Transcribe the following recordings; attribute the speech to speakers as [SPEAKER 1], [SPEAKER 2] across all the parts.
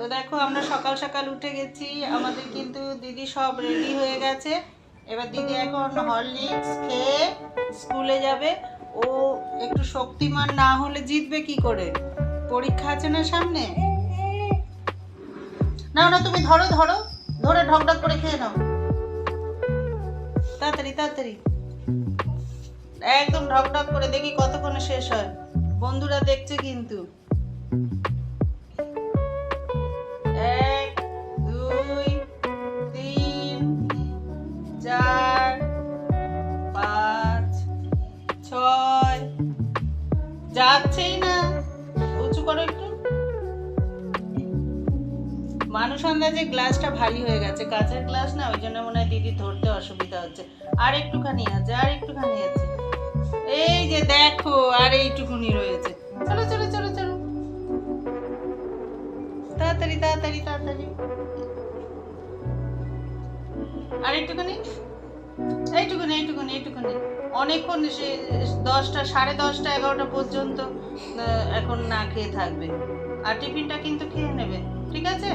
[SPEAKER 1] তো দেখো, আমরা সকাল সকাল উঠে গেছি। আমাদের কিন্তু দিদি সব রেডি হয়ে গেছে। এবার দিদি এখন হরলিক্স খেয়ে স্কুলে যাবে। ও একটু শক্তিমান না হলে জিতবে কি করে? পরীক্ষা আছে না সামনে? না না, তুমি ধরো ধরো। ধরে ঢক ঢক করে খেয়ে নাও। তাড়াতাড়ি তাড়াতাড়ি। একদম ঢক ঢক করে দেখি কতক্ষণে শেষ হয়। বন্ধুরা দেখছে কিন্তু। আন্দাজে গ্লাসটা ভারী হয়ে গেছে, কাঁচের গ্লাস না, ওই জন্য মনে হয় দিদি ধরতে অসুবিধা হচ্ছে। আর একটুখানি আছে, আর একটুখানি আছে। এই যে দেখো, আর এইটুকুনি রয়েছে। চলো চলো চলো চলো। তাড়াতাড়ি তাড়াতাড়ি তাড়াতাড়ি। আর একটুখানি? এইটুকুনি এইটুকুনি এইটুকুনি। অনেকক্ষণ সে, দশটা, সাড়ে দশটা, এগারোটা পর্যন্ত এখন না খেয়ে থাকবে। আর টিফিনটা কিন্তু খেয়ে নেবে, ঠিক আছে?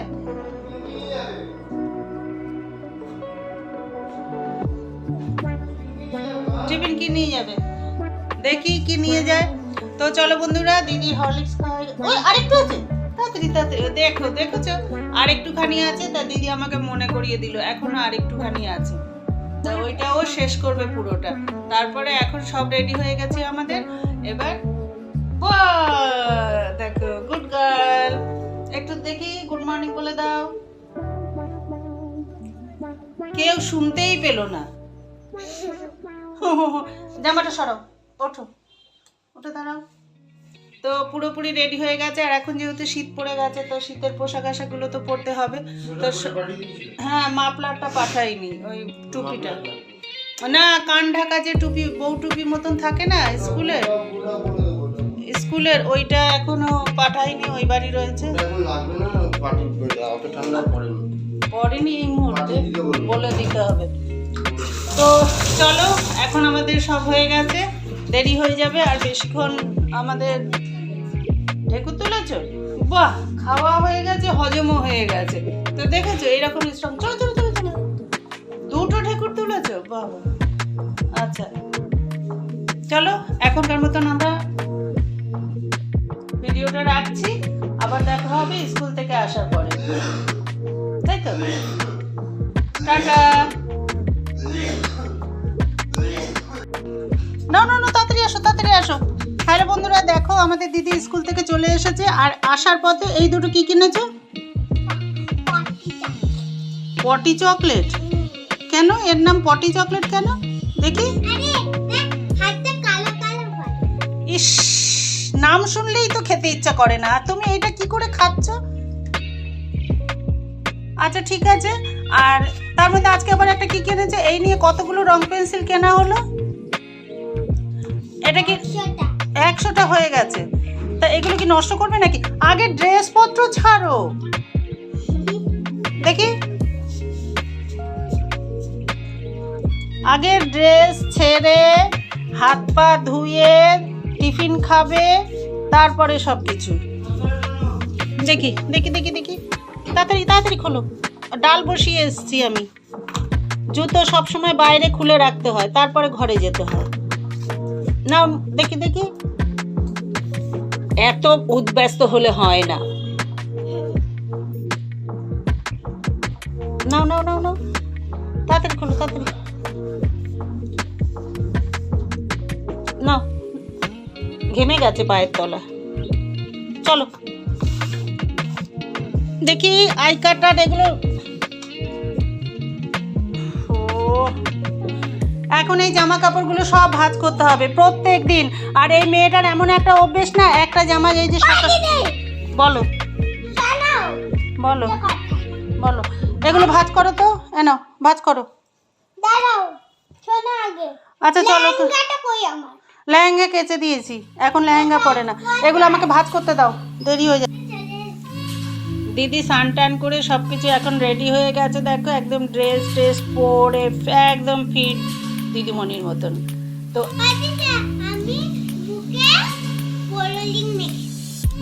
[SPEAKER 1] টিফিন কি নিয়ে যাবে? দেখি কি নিয়ে যায়। তো চলো বন্ধুরা, দিদি হরলিক্স খাওয়াই ওই আরেকটু আছে। তাড়াতাড়ি তাড়াতাড়ি। দেখো, দেখেছ? আরেকটুখানি আছে। তা দিদি আমাকে মনে করিয়ে দিল। এখনও আরেকটুখানি আছে। তা ওইটাও শেষ করবে পুরোটা। তারপরে এখন সব রেডি হয়ে গেছে আমাদের। এবার! দেখো গুড গার্ল একটু দেখি গুড মর্নিং বলে দাও। কেউ শুনতেই পেল না। জামাটা সরাও ওঠো ওঠে দাঁড়াও। তো পুরোপুরি রেডি হয়ে গেছে আর এখন যেহেতু শীত পড়ে গেছে তো শীতের পোশাক আশাকগুলো তো পরতে হবে। তো হ্যাঁ মাপলারটা পাঠাইনি ওই টুপিটা। না কান ঢাকা যে টুপি বউ টুপি মতন থাকে না স্কুলে স্কুলের? ওইটা এখনও পাঠাইনি ওই বাড়ি রয়েছে।
[SPEAKER 2] লাগবে না পড়েনি
[SPEAKER 1] পড়েনি এই মুহূর্তে বলে দিতে হবে। তো চলো এখন আমাদের সব হয়ে গেছে। দেরি হয়ে যাবে আর বেশিক্ষণ আমাদের ঢেকুর তুলেছ? বাহ খাওয়া হয়ে গেছে হজমও হয়ে গেছে। তো দেখেছ এইরকম স্ট্রং চলো চলো চলো চলো। দুটো ঢেকুর তুলেছ? বাহ। আচ্ছা। চলো এখনকার মতন আমরা ভিডিওটা রাখছি। আবার দেখা হবে স্কুল থেকে আসার পরে। তো। টাটা। না না না তাড়াতাড়ি আসো তাড়াতাড়ি আসো। হ্যালো বন্ধুরা দেখো আমাদের দিদি স্কুল থেকে চলে এসেছে আর আসার পথে এই দুটো কি কিনেছো? পটি চকলেট। কেন? এর নাম পটি চকলেট কেন? দেখি। ইস নাম শুনলেই তো খেতে ইচ্ছা করে না। তুমি এটা কি করে খাচ্ছ? আচ্ছা ঠিক আছে। আর তার মধ্যে আজকে আবার একটা কি কিনেছে? এই নিয়ে কতগুলো রং পেন্সিল কেনা হলো? এটা কি একশোটা। হয়ে গেছে। তা এগুলো কি নষ্ট করবে নাকি? আগে ড্রেসপত্র ছাড়ো। দেখি। আগে ড্রেস ছেড়ে হাত পা ধুয়ে টিফিন খাবে তারপরে সব কিছু দেখি দেখি দেখি দেখি। তাড়াতাড়ি তাড়াতাড়ি খোলো। ডাল বসিয়ে এসছি আমি। জুতো সবসময় বাইরে খুলে রাখতে হয়, তারপরে ঘরে যেতে হয়। না দেখি দেখি। এত উদ্ব্যস্ত হলে হয় না। নাও নাও নাও নাও। তাড়াতাড়ি খোলো, তাড়াতাড়ি। নাও। ঘেমে গেছে পায়ের তলা চলো। দেখি আই কার্ড এগুলো। ও এখন এই জামা কাপড়গুলো সব ভাঁজ করতে হবে প্রত্যেক দিন। আর এই মেয়েটার এমন একটা অভ্যেস না একটা জামা এই যে সকাল বলো। বলো। বলো। এগুলো ভাঁজ করো তো এনো ভাঁজ করো। আচ্ছা চলো লেহেঙ্গা কেচে দিয়েছি এখন লেহেঙ্গা পরে না। এগুলো আমাকে ভাঁজ করতে দাও দেরি হয়ে যায়। দিদি স্নান টান করে সব কিছু এখন রেডি হয়ে গেছে দেখো একদম ড্রেস ট্রেস পরে একদম ফিট দিদিমণির মতন। তো
[SPEAKER 3] বুকে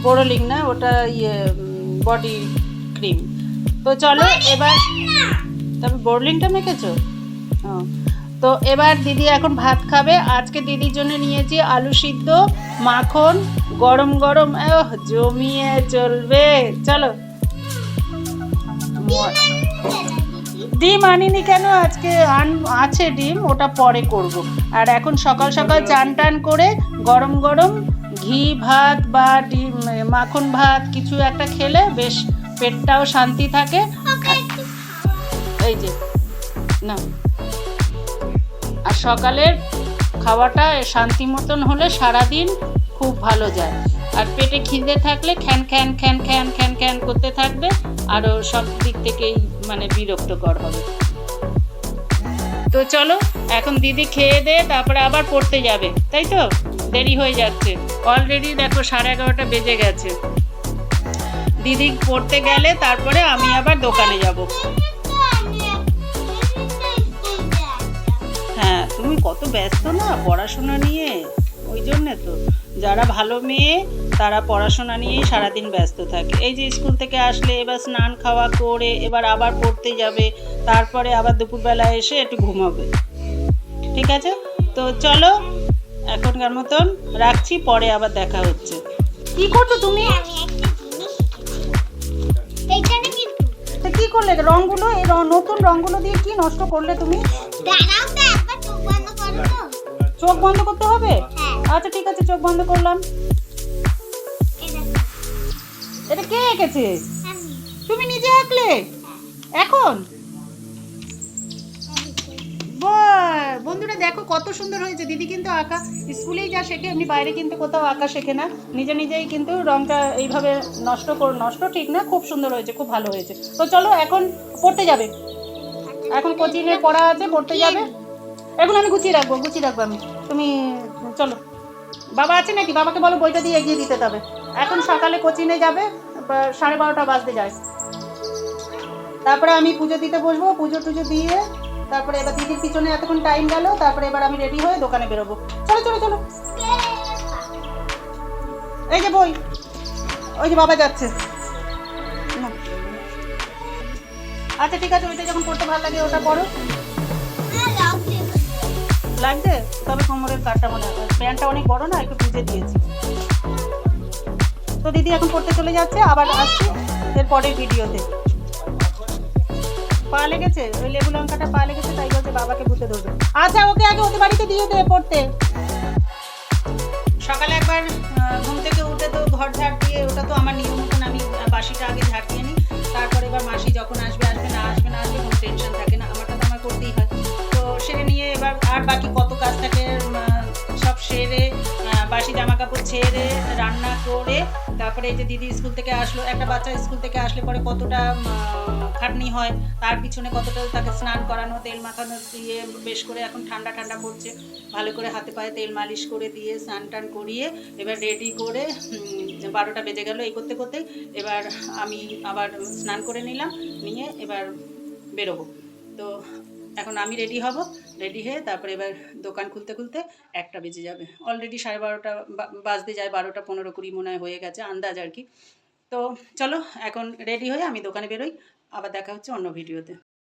[SPEAKER 3] বোরোলিং
[SPEAKER 1] না ওটা ইয়ে বডি ক্রিম তো চলো এবার তবে বোরলিনটা মেখেছো? তো এবার দিদি এখন ভাত খাবে। আজকে দিদির জন্য নিয়েছি আলু সিদ্ধ মাখন গরম গরম জমিয়ে চলবে। চলো। ডিম আনিনি কেন? আজকে আন আছে ডিম ওটা পরে করব। আর এখন সকাল সকাল চান টান করে গরম গরম ঘি ভাত বা ডিম মাখন ভাত কিছু একটা খেলে বেশ পেটটাও শান্তি থাকে। এই যে না আর সকালের খাওয়াটা শান্তি মতন হলে সারাদিন খুব ভালো যায়। আর পেটে খিদে থাকলে খ্যান খ্যান খ্যান খ্যান খ্যান খ্যান করতে থাকবে। আরও সব দিক থেকেই মানে বিরক্তকর হবে। তো চলো, এখন দিদি খেয়ে দে, তারপরে আবার পড়তে যাবে, তাই তো? দেরি হয়ে যাচ্ছে। অলরেডি দেখো সাড়ে এগারোটা বেজে গেছে। দিদি পড়তে গেলে তারপরে আমি আবার দোকানে যাব। হ্যাঁ তুমি কত ব্যস্ত না পড়াশোনা নিয়ে। ওই জন্যে তো। যারা ভালো মেয়ে তারা পড়াশোনা নিয়েই সারাদিন ব্যস্ত থাকে। এই যে স্কুল থেকে আসলে এবার স্নান খাওয়া করে এবার আবার পড়তে যাবে তারপরে আবার দুপুরবেলা এসে একটু ঘুমাবে। ঠিক আছে? তো চলো এখনকার মতন রাখছি পরে আবার দেখা হচ্ছে। কি করছ তুমি?
[SPEAKER 3] এইখানে কিন্তু
[SPEAKER 1] তা কি করলে? রঙগুলো এই র- নতুন রঙগুলো দিয়ে কি নষ্ট করলে তুমি?
[SPEAKER 3] চোখ বন্ধ করো তো।
[SPEAKER 1] চোখ বন্ধ করতে হবে?
[SPEAKER 3] হ্যাঁ।
[SPEAKER 1] আচ্ছা ঠিক আছে চোখ বন্ধ করলাম। এটা কে এঁকেছে? তুমি নিজে আঁকলে? এখন? বন্ধুরা দেখো কত সুন্দর হয়েছে। দিদি কিন্তু আঁকা স্কুলেই যা শেখে এমনি বাইরে কিন্তু কোথাও আঁকা শেখে না। নিজে নিজেই কিন্তু রংটা এইভাবে নষ্ট কর নষ্ট ঠিক না খুব সুন্দর হয়েছে খুব ভালো হয়েছে। তো চলো এখন পড়তে যাবে। এখন কোচিংয়ে পড়া আছে পড়তে যাবে। এখন আমি গুছিয়ে রাখব গুছিয়ে রাখব আমি। তুমি চলো। বাবা আছে নাকি? বাবাকে বলো বইটা দিয়ে এগিয়ে দিতে তবে এখন সকালে কোচিংয়ে যাবে সাড়ে বারোটা বাজতে যায়। তারপরে আমি পুজো দিতে বসবো, পুজো টুজো দিয়ে, তারপরে এবার দিদির পিছনে এতক্ষণ টাইম গেল, তারপরে এবার আমি রেডি হয়ে দোকানে বেরোবো। চলো চলো চলো। এই যে বই, ওই যে বাবা যাচ্ছে। আচ্ছা ঠিক আছে, ওইটা যখন পড়তে ভালো লাগে ওটা পড়ো। লাগছে তবে কোমরের কাটটা মনে হয়। প্যান্টটা অনেক বড় না, একটু বুঝে দিয়েছি। তো দিদি এখন পড়তে চলে যাচ্ছে, আবার আসছি এর পরের ভিডিওতে। পা লেগেছে, ওই লেবু লঙ্কাটা পা লেগেছে, তাই বলছে বাবাকে ভূতে ধরবে। আচ্ছা ওকে আগে ওদের বাড়িতে দিয়ে দে পড়তে। সকালে একবার ঘুম থেকে উঠে তো ঘর ঝাড় দিয়ে, ওটা তো আমার নিয়ম মতন আমি বাসিটা আগে ঝাড় দিয়ে নিই। তারপরে এবার মাসি যখন আসবে আসবে না আসবে না আসবে, কোনো টেনশন থাকে না আমারটা তো আমার করতেই হয়। তো সেরে নিয়ে এবার আর বাকি কত কাজ থাকে সব সেরে বাসি জামা কাপড় ছেড়ে, রান্না করে তারপরে এই যে দিদি স্কুল থেকে আসলো, একটা বাচ্চা স্কুল থেকে আসলে পরে কতটা খাটনি হয়, তার পিছনে কতটা তাকে স্নান করানো, তেল মাখানো দিয়ে বেশ করে এখন ঠান্ডা ঠান্ডা পড়ছে ভালো করে হাতে পায়ে তেল মালিশ করে দিয়ে স্নান টান করিয়ে এবার রেডি করে বারোটা বেজে গেল এই করতে করতে। এবার আমি আবার স্নান করে নিলাম, নিয়ে এবার বেরোবো। তো এখন আমি রেডি হব। রেডি হয়ে তারপরে এবার দোকান খুলতে খুলতে একটা বেজে যাবে। অলরেডি সাড়ে বারোটা বাজতে যায়, বারোটা পনেরো কুড়ি মনে হয়ে গেছে, আন্দাজ আর কি। তো চলো, এখন রেডি হয়ে আমি দোকানে বেরোই। আবার দেখা হচ্ছে অন্য ভিডিওতে